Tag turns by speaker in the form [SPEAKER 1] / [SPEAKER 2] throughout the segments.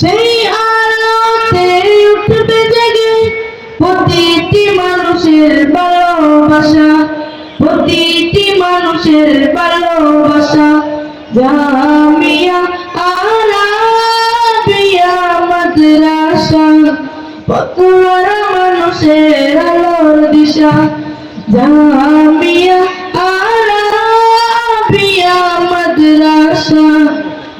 [SPEAKER 1] সেই আলোতে উঠবে জেগে প্রতিটি মানুষের ভালোবাসা, প্রতিটি মানুষের ভালোবাসা। জামিয়া আলাবিয়া মাদ্রাসা পতুয়ারা মানুষের আলোর দিশা। জামিয়া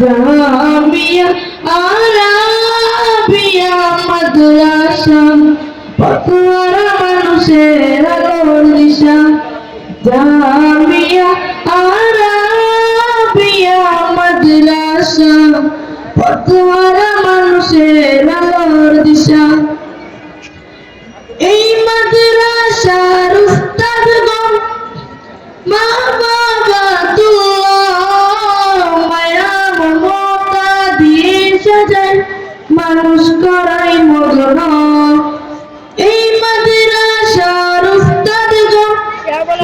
[SPEAKER 1] জামিয়া আরাবিয়া মাদ্রাসা পতুয়ারা মানুষের আলোর দিশা জামিয়া আরাবিয়া মাদ্রাসা পতুয়ারা মানুষের সাজায় মানুষ করাই মগ্ন এই মাদ্রাসার উস্তাদ গো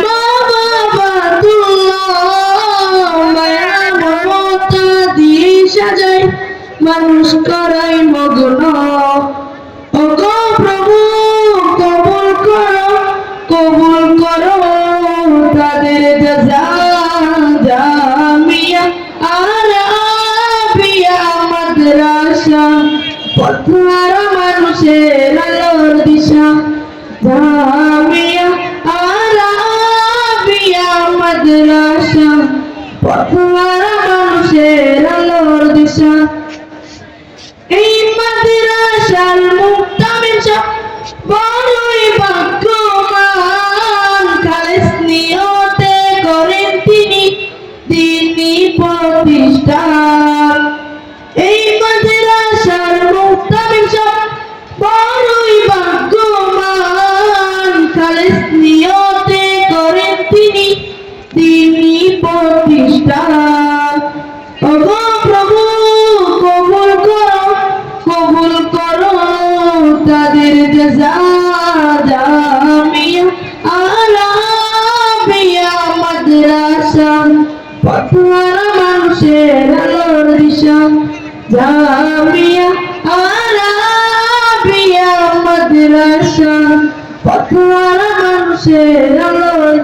[SPEAKER 1] বাবা তুল্লাহ মায়া মমতা দিয়ে সাজায়, মানুষ করাই মাদ্রাসা পথহারা মানুষের আলোর দিশা। জামিয়া আরাবিয়া মাদ্রাসা পথহারা মানুষের আলোর দিশা। জামিয়া আরাবিয়া মাদ্রাসা। পথহারা মানুষের আলোর দিশা। জামিয়া আরাবিয়া মাদ্রাসা। পথহারা মানুষের আলোর